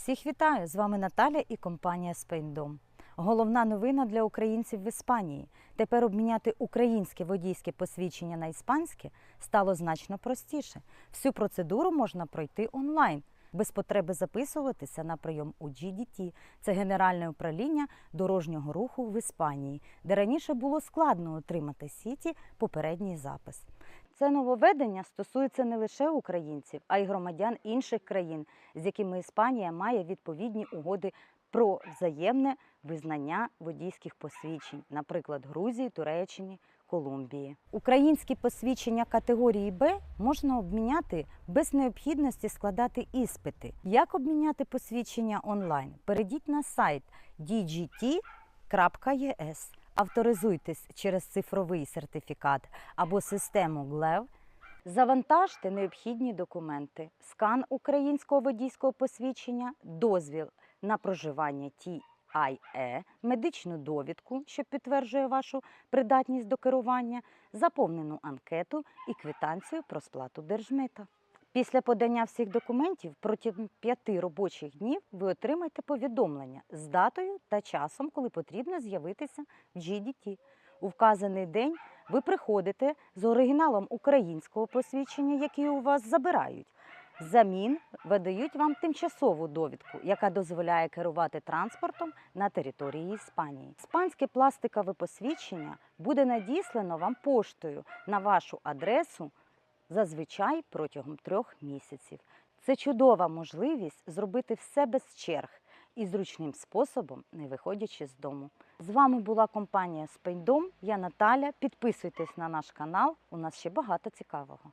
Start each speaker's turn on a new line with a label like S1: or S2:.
S1: Всіх вітаю! З вами Наталя і компанія Спейндом. Головна новина для українців в Іспанії. Тепер обміняти українське водійське посвідчення на іспанське стало значно простіше. Всю процедуру можна пройти онлайн, без потреби записуватися на прийом у GDT. Це Генеральне управління дорожнього руху в Іспанії, де раніше було складно отримати сіті попередній запис. Це нововведення стосується не лише українців, а й громадян інших країн, з якими Іспанія має відповідні угоди про взаємне визнання водійських посвідчень, наприклад, Грузії, Туреччині, Колумбії. Українські посвідчення категорії Б можна обміняти без необхідності складати іспити. Як обміняти посвідчення онлайн? Перейдіть на сайт dgt.es, авторизуйтесь через цифровий сертифікат або систему GLEV, Завантажте необхідні документи: скан українського водійського посвідчення, дозвіл на проживання TIE, медичну довідку, що підтверджує вашу придатність до керування, заповнену анкету і квитанцію про сплату держмита. Після подання всіх документів протягом п'яти робочих днів ви отримаєте повідомлення з датою та часом, коли потрібно з'явитися в GDT. У вказаний день ви приходите з оригіналом українського посвідчення, який у вас забирають. Замін видають вам тимчасову довідку, яка дозволяє керувати транспортом на території Іспанії. Іспанське пластикове посвідчення буде надіслано вам поштою на вашу адресу зазвичай протягом трьох місяців. Це чудова можливість зробити все без черг і зручним способом, не виходячи з дому. З вами була компанія Спейндом. Я Наталя. Підписуйтесь на наш канал. У нас ще багато цікавого.